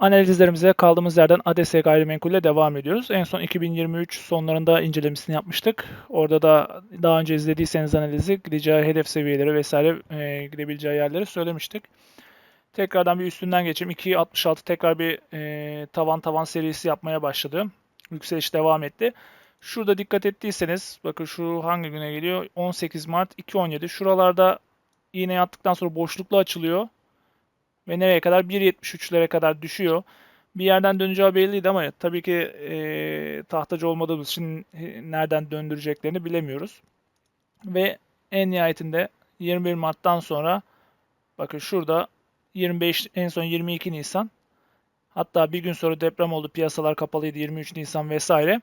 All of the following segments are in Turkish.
Analizlerimize kaldığımız yerden ADS gayrimenkulle devam ediyoruz. En son 2023 sonlarında incelemesini yapmıştık. Orada da daha önce izlediyseniz analizi gideceği hedef seviyeleri vesaire e, gidebileceği yerleri söylemiştik. Tekrardan bir üstünden geçeyim. 2.66 tekrar bir e, tavan tavan serisi yapmaya başladı. Yükseliş devam etti. Şurada dikkat ettiyseniz bakın şu hangi güne geliyor? 18 Mart 2.17. Şuralarda iğne attıktan sonra boşlukla açılıyor. Ve nereye kadar? 1.73'lere kadar düşüyor. Bir yerden döneceği belliydi ama tabii ki e, tahtacı olmadığımız için nereden döndüreceklerini bilemiyoruz. Ve en nihayetinde 21 Mart'tan sonra bakın şurada 25 en son 22 Nisan hatta bir gün sonra deprem oldu piyasalar kapalıydı 23 Nisan vesaire.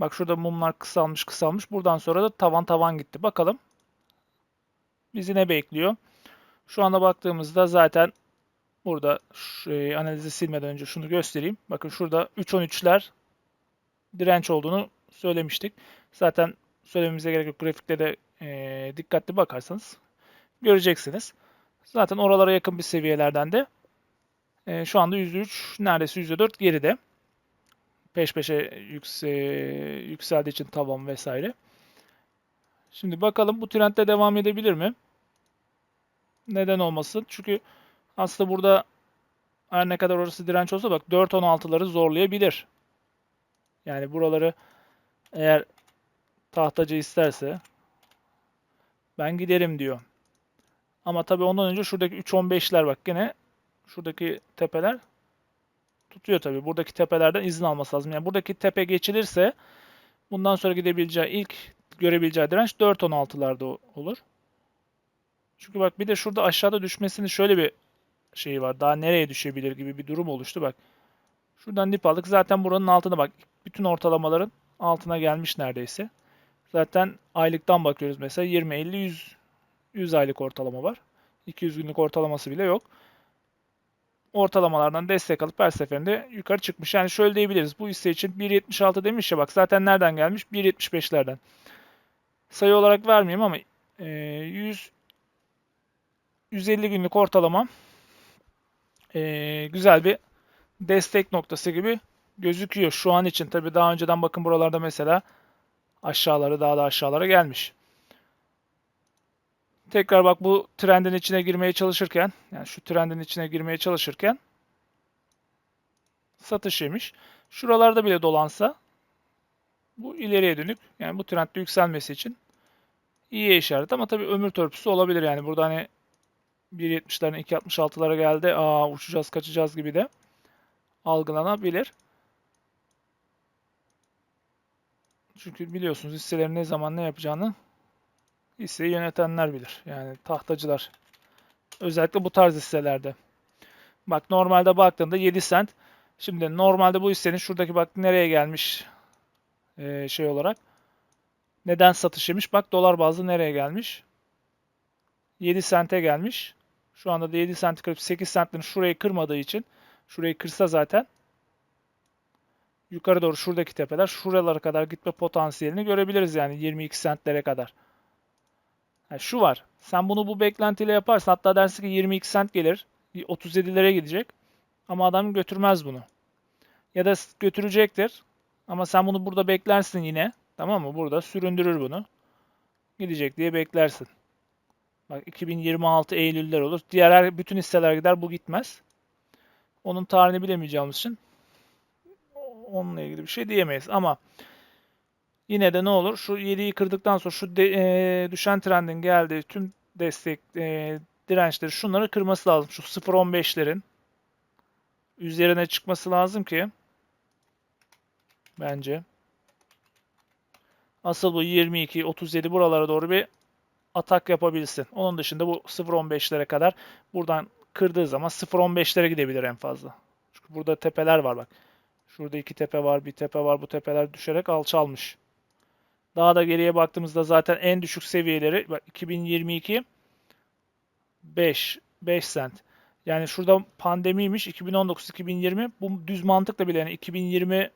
Bak şurada mumlar kısalmış kısalmış. Buradan sonra da tavan tavan gitti. Bakalım bizi ne bekliyor? Şu anda baktığımızda zaten burada e, analizi silmeden önce şunu göstereyim. Bakın şurada 3.13'ler direnç olduğunu söylemiştik. Zaten söylememize gerek yok. Grafikte de e, dikkatli bakarsanız göreceksiniz. Zaten oralara yakın bir seviyelerden de e, şu anda %3 neredeyse %4 geride. Peş peşe yükse, yükseldiği için tavan vesaire. Şimdi bakalım bu trendde devam edebilir mi? Neden olmasın? Çünkü aslında burada her ne kadar orası direnç olsa bak 4.16'ları zorlayabilir. Yani buraları eğer tahtacı isterse ben giderim diyor. Ama tabii ondan önce şuradaki 3.15'ler bak gene şuradaki tepeler tutuyor tabii. Buradaki tepelerden izin alması lazım. Yani buradaki tepe geçilirse bundan sonra gidebileceği ilk görebileceği direnç 4.16'larda olur. Çünkü bak bir de şurada aşağıda düşmesinin şöyle bir şeyi var. Daha nereye düşebilir gibi bir durum oluştu bak. Şuradan dip aldık. Zaten buranın altına bak. Bütün ortalamaların altına gelmiş neredeyse. Zaten aylıktan bakıyoruz mesela 20, 50, 100, 100 aylık ortalama var. 200 günlük ortalaması bile yok. Ortalamalardan destek alıp her seferinde yukarı çıkmış. Yani şöyle diyebiliriz. Bu hisse için 1.76 demiş ya bak zaten nereden gelmiş? 1.75'lerden. Sayı olarak vermeyeyim ama 100 150 günlük ortalama e, güzel bir destek noktası gibi gözüküyor şu an için. Tabi daha önceden bakın buralarda mesela aşağıları daha da aşağılara gelmiş. Tekrar bak bu trendin içine girmeye çalışırken yani şu trendin içine girmeye çalışırken satış yemiş. Şuralarda bile dolansa bu ileriye dönük yani bu trendde yükselmesi için iyi işaret ama tabii ömür törpüsü olabilir yani burada hani 1.70'lerin 2.66'lara geldi. Aa uçacağız kaçacağız gibi de algılanabilir. Çünkü biliyorsunuz hisselerin ne zaman ne yapacağını hisseyi yönetenler bilir. Yani tahtacılar. Özellikle bu tarz hisselerde. Bak normalde baktığında 7 sent. Şimdi normalde bu hissenin şuradaki bak nereye gelmiş ee, şey olarak. Neden satış yemiş? Bak dolar bazlı nereye gelmiş? 7 sente gelmiş. Şu anda da 7 sent kırıp 8 centlerin şurayı kırmadığı için şurayı kırsa zaten yukarı doğru şuradaki tepeler şuralara kadar gitme potansiyelini görebiliriz yani 22 sentlere kadar. Yani şu var. Sen bunu bu beklentiyle yaparsan hatta dersin ki 22 sent gelir. 37'lere gidecek. Ama adam götürmez bunu. Ya da götürecektir. Ama sen bunu burada beklersin yine. Tamam mı? Burada süründürür bunu. Gidecek diye beklersin. Bak 2026 Eylül'ler olur. Diğer her, bütün hisseler gider bu gitmez. Onun tarihini bilemeyeceğimiz için onunla ilgili bir şey diyemeyiz. Ama yine de ne olur? Şu 7'yi kırdıktan sonra şu de, e, düşen trendin geldiği tüm destek e, dirençleri şunları kırması lazım. Şu 0.15'lerin üzerine çıkması lazım ki bence asıl bu 22 37 buralara doğru bir atak yapabilsin. Onun dışında bu 0.15'lere kadar buradan kırdığı zaman 0.15'lere gidebilir en fazla. Çünkü burada tepeler var bak. Şurada iki tepe var, bir tepe var. Bu tepeler düşerek alçalmış. Daha da geriye baktığımızda zaten en düşük seviyeleri bak 2022 5 5 sent. Yani şurada pandemiymiş 2019-2020 bu düz mantıkla bile yani 2020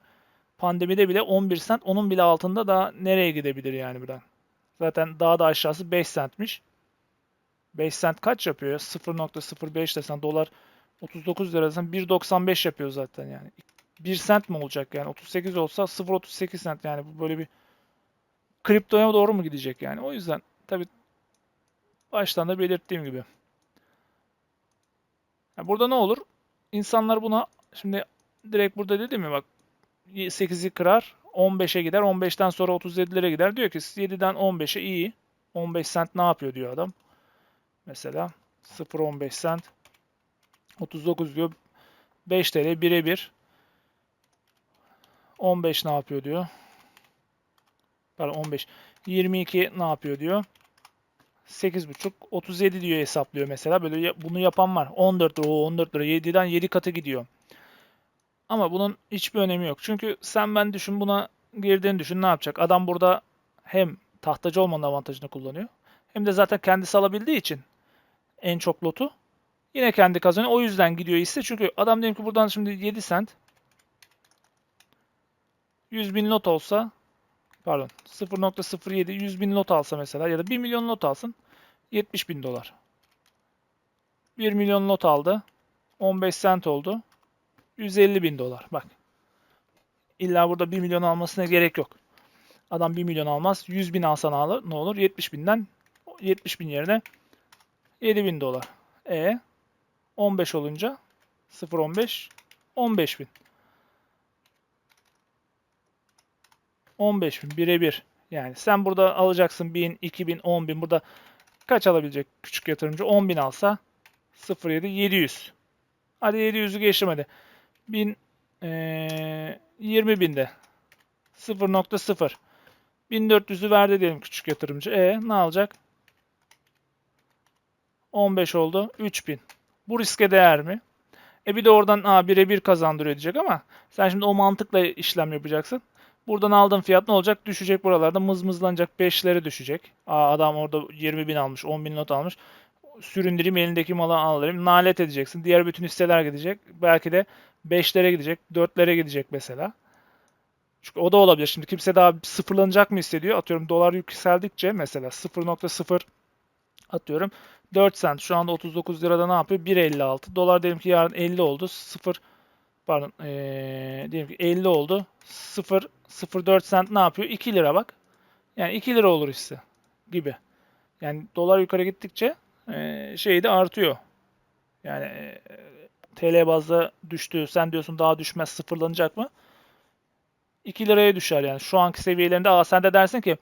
pandemide bile 11 sent onun bile altında daha nereye gidebilir yani buradan? Zaten daha da aşağısı 5 centmiş. 5 cent kaç yapıyor? 0.05 desen dolar 39 lirasından 1.95 yapıyor zaten yani. 1 sent mi olacak yani? 38 olsa 0.38 sent yani bu böyle bir kriptoya doğru mu gidecek yani? O yüzden tabii baştan da belirttiğim gibi. Yani burada ne olur? İnsanlar buna şimdi direkt burada dedim mi bak 8'i kırar 15'e gider 15'ten sonra 37'lere gider. Diyor ki 7'den 15'e iyi. 15 sent ne yapıyor diyor adam. Mesela 0.15 sent 39 diyor. 5 TL birebir. 15 ne yapıyor diyor. Pardon 15. 22 ne yapıyor diyor. 8,5 37 diyor hesaplıyor mesela. Böyle bunu yapan var. 14 lira, 14 lira 7'den 7 katı gidiyor. Ama bunun hiçbir önemi yok. Çünkü sen ben düşün buna girdiğini düşün ne yapacak? Adam burada hem tahtacı olmanın avantajını kullanıyor. Hem de zaten kendisi alabildiği için en çok lotu yine kendi kazanıyor. O yüzden gidiyor hisse. Çünkü adam diyelim ki buradan şimdi 7 sent 100 bin lot olsa pardon 0.07 100 bin lot alsa mesela ya da 1 milyon lot alsın 70 bin dolar. 1 milyon lot aldı. 15 sent oldu. 150 bin dolar. Bak. İlla burada 1 milyon almasına gerek yok. Adam 1 milyon almaz. 100 bin alsa ne olur? 70 binden 70 bin yerine 7 bin dolar. E 15 olunca 0.15 15 bin. 15 bin birebir. Yani sen burada alacaksın 1000, 2000, 10 bin. Burada kaç alabilecek küçük yatırımcı? 10 bin alsa 0.7 700. Hadi 700'ü geçtim hadi. 1000 ee, 20 binde 0.0 1400'ü verdi diyelim küçük yatırımcı. E ne alacak? 15 oldu. 3000. Bu riske değer mi? E bir de oradan a birebir kazandırıyor diyecek ama sen şimdi o mantıkla işlem yapacaksın. Buradan aldığın fiyat ne olacak? Düşecek buralarda mızmızlanacak 5'lere düşecek. Aa, adam orada 20 bin almış 10 bin not almış. Süründüreyim elindeki malı alayım. Nalet edeceksin. Diğer bütün hisseler gidecek. Belki de 5'lere gidecek. 4'lere gidecek mesela. Çünkü o da olabilir. Şimdi kimse daha sıfırlanacak mı hissediyor? Atıyorum dolar yükseldikçe mesela 0.0 atıyorum 4 sent. Şu anda 39 lirada ne yapıyor? 1.56. Dolar diyelim ki yarın 50 oldu. 0 pardon ee, diyelim ki 50 oldu. 0 0.4 sent ne yapıyor? 2 lira bak. Yani 2 lira olur hisse gibi. Yani dolar yukarı gittikçe şey de artıyor. Yani TL bazda düştü. Sen diyorsun daha düşmez sıfırlanacak mı? 2 liraya düşer yani. Şu anki seviyelerinde aa sen de dersin ki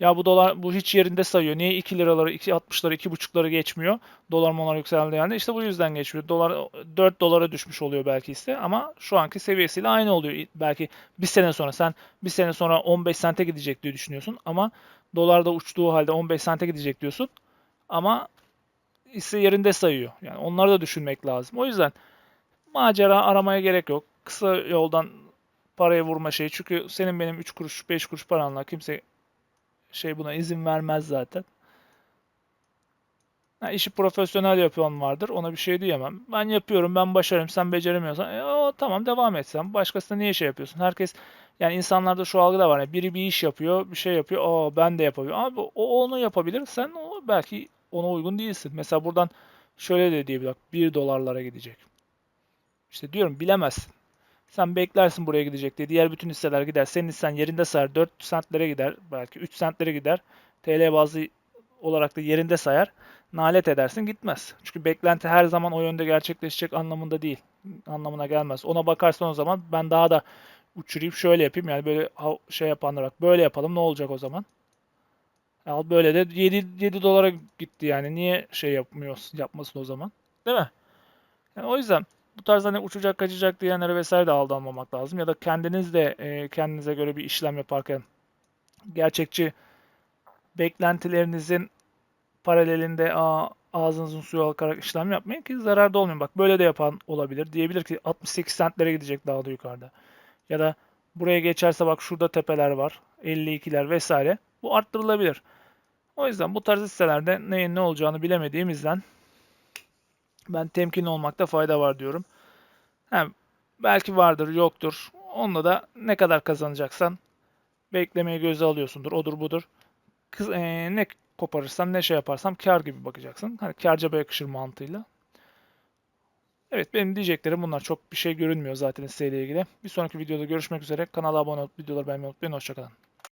ya bu dolar bu hiç yerinde sayıyor. Niye 2 liraları, 2.60'ları, 2.5'ları geçmiyor? Dolar molar yükseldi yani. İşte bu yüzden geçmiyor. Dolar 4 dolara düşmüş oluyor belki ise ama şu anki seviyesiyle aynı oluyor. Belki bir sene sonra sen bir sene sonra 15 sente gidecek diye düşünüyorsun ama dolarda uçtuğu halde 15 sente gidecek diyorsun. Ama ise yerinde sayıyor. Yani onları da düşünmek lazım. O yüzden macera aramaya gerek yok. Kısa yoldan paraya vurma şeyi. Çünkü senin benim 3 kuruş 5 kuruş paranla kimse şey buna izin vermez zaten. Ha, işi profesyonel yapan vardır. Ona bir şey diyemem. Ben yapıyorum, ben başarıyorum. Sen beceremiyorsan e, o, tamam devam et sen. Başkasına niye şey yapıyorsun? Herkes yani insanlarda şu algı da var. Yani biri bir iş yapıyor, bir şey yapıyor. Aa ben de yapabiliyorum. Abi o onu yapabilir. Sen o belki ona uygun değilsin. Mesela buradan şöyle de diyebilir. 1 dolarlara gidecek. İşte diyorum bilemezsin. Sen beklersin buraya gidecek diye. Diğer bütün hisseler gider. Senin hissen yerinde sayar. 4 sentlere gider. Belki 3 sentlere gider. TL bazı olarak da yerinde sayar. Nalet edersin gitmez. Çünkü beklenti her zaman o yönde gerçekleşecek anlamında değil. Anlamına gelmez. Ona bakarsan o zaman ben daha da uçurayım şöyle yapayım. Yani böyle şey yapanlar bak böyle yapalım ne olacak o zaman? Al böyle de 7, 7 dolara gitti yani. Niye şey yapmıyorsun, yapmasın o zaman? Değil mi? Yani o yüzden bu tarz hani uçacak kaçacak diyenlere vesaire de aldanmamak lazım. Ya da kendiniz de e, kendinize göre bir işlem yaparken gerçekçi beklentilerinizin paralelinde a, ağzınızın suyu akarak işlem yapmayın ki zararda olmayın. Bak böyle de yapan olabilir. Diyebilir ki 68 sentlere gidecek daha da yukarıda. Ya da buraya geçerse bak şurada tepeler var. 52'ler vesaire. Bu arttırılabilir. O yüzden bu tarz hisselerde neyin ne olacağını bilemediğimizden ben temkinli olmakta fayda var diyorum. Hem belki vardır, yoktur. Onunla da ne kadar kazanacaksan beklemeye göze alıyorsundur. Odur budur. Kız, e, ne koparırsam ne şey yaparsam kar gibi bakacaksın. Hani kar cebe yakışır mantığıyla. Evet benim diyeceklerim bunlar. Çok bir şey görünmüyor zaten hisseyle ilgili. Bir sonraki videoda görüşmek üzere. Kanala abone olup videoları beğenmeyi unutmayın. Hoşçakalın.